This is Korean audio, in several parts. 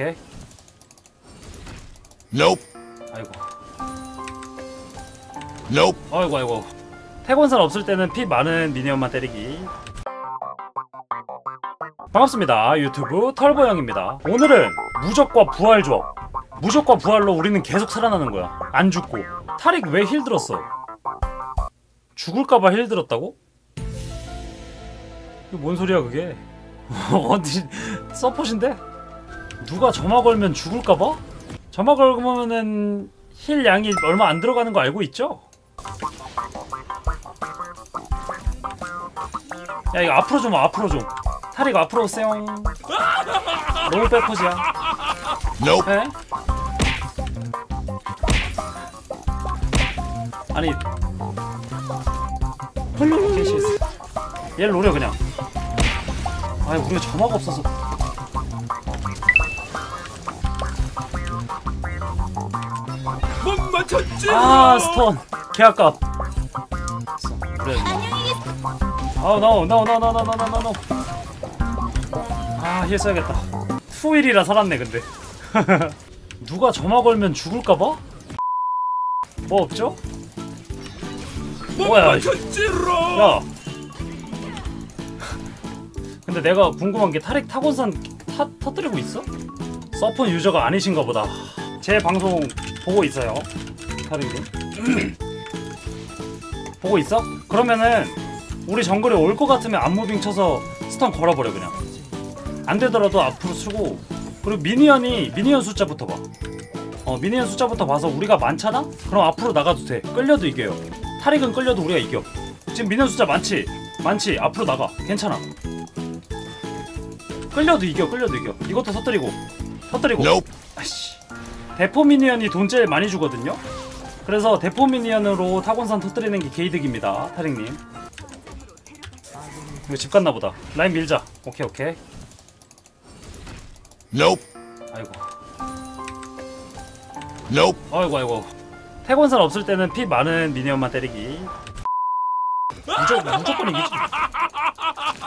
오케이. Nope. 아이고. Nope. 아이고 아이고. 태권산 없을 때는 피 많은 미니언만 때리기. 반갑습니다. 유튜브 털보영입니다. 오늘은 무적과 부활 조합. 무적과 부활로 우리는 계속 살아나는 거야. 안 죽고. 타릭 왜힐 들었어? 죽을까봐 힐 들었다고? 이게 뭔 소리야 그게? 어디 서폿인데? 누가 점화 걸면 죽을까봐? 점화 걸면은 힐 양이 얼마 안 들어가는 거 알고 있죠? 야 이거 앞으로 좀 와, 앞으로 좀 타릭 앞으로 오세요 너무 백퍼지야 Nope. 에? 아니 개시스 얘를 노려 그냥 아니 우리가 점화가 없어서 맞췄지. 아 스톤 개아깝 그래 아우 노 노 노 노 노 노 노노 아힐 써야겠다 투일이라 살았네 근데 누가 점화 걸면 죽을까봐? 뭐 없죠? 뭐야. 야 근데 내가 궁금한 게 타릭 타곤산 타, 터뜨리고 있어? 서폰 유저가 아니신가 보다 제 방송 보고 있어요. 타릭님 보고 있어? 그러면은 우리 정글에 올것 같으면 안무빙 쳐서 스턴 걸어버려 그냥. 안 되더라도 앞으로 쓰고. 그리고 미니언이 미니언 숫자부터 봐. 어, 미니언 숫자부터 봐서 우리가 많잖아? 그럼 앞으로 나가도 돼. 끌려도 이겨요. 타릭은 끌려도 우리가 이겨. 지금 미니언 숫자 많지? 많지? 앞으로 나가. 괜찮아. 끌려도 이겨 끌려도 이겨. 이것도 터뜨리고. 터뜨리고. Nope. 대포 미니언이 돈 제일 많이 주거든요. 그래서 대포 미니언으로 타곤산 터뜨리는 게 개이득입니다 타릭님. 이거 집 갔나 보다. 라인 밀자. 오케이 오케이. Nope. 아이고. Nope. 아이고 아이고. 태권산 없을 때는 피 많은 미니언만 때리기. 무조, 무조건 이기지.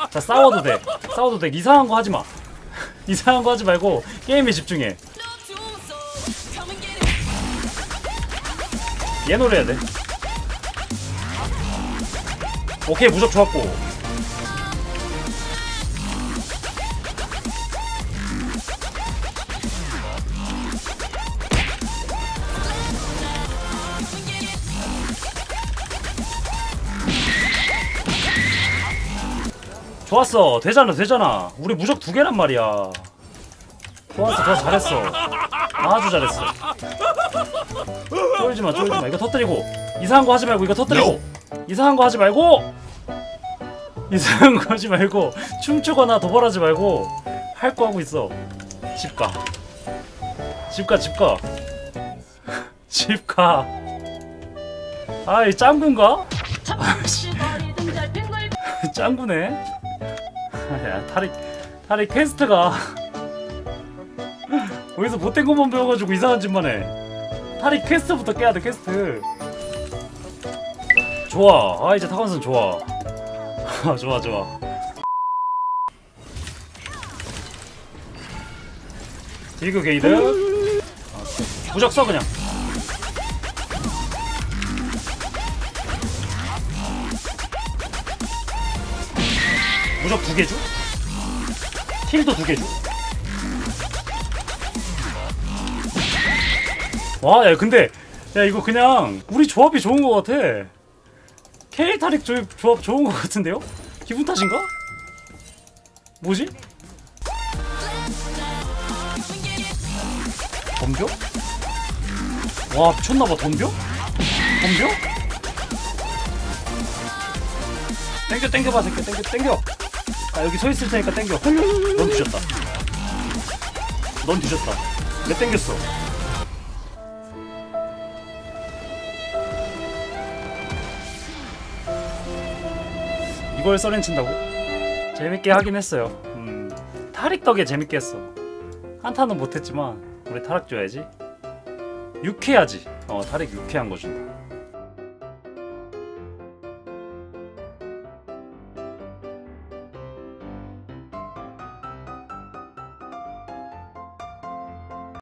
자 싸워도 돼. 싸워도 돼. 이상한 거 하지 마. 이상한 거 하지 말고 게임에 집중해 얘 노려야 돼. 오케이 무적 좋았고. 좋았어. 되잖아 되잖아. 우리 무적 두 개란 말이야. 좋았어 좋아 잘했어. 아주 잘했어 쫄지 마 쫄지 마. 이거 터뜨리고. 이상한 거 하지 말고 이거 터뜨리고. 이상한 거 하지 말고. 이상한 거 하지 말고. 춤추거나 도발하지 말고. 할 거 하고 있어. 집 가. 집 가 집 가. 집 가. 아이 짱구인가? 짱구네. 야 타릭 타릭 퀘스트가. 어디서 못된 것만 배워가지고 이상한 짓만 해 타릭 퀘스트부터 깨야 돼 퀘스트. 좋아. 아 이제 타건선 좋아. 아, 좋아 좋아. 딜교 게이드. 어, 무적 써 그냥. 무적 두 개 줘? 힐도 두 개 줘? 와, 야, 근데, 야, 이거 그냥, 우리 조합이 좋은 것 같아. 케이타릭 조, 조합 좋은 것 같은데요? 기분 탓인가? 뭐지? 덤벼? 와, 미쳤나봐, 덤벼? 덤벼? 땡겨, 땡겨봐, 새끼, 땡겨, 땡겨. 아, 여기 서 있을 테니까 땡겨. 넌 뒤졌다. 넌 뒤졌다. 내 땡겼어. 이걸 써렌 친다고? 재밌게 하긴 했어요. 음, 타릭 덕에 재밌게 했어. 한타는 못했지만 우리 타락 줘야지. 유쾌하지. 어, 타릭 유쾌한 거 준다.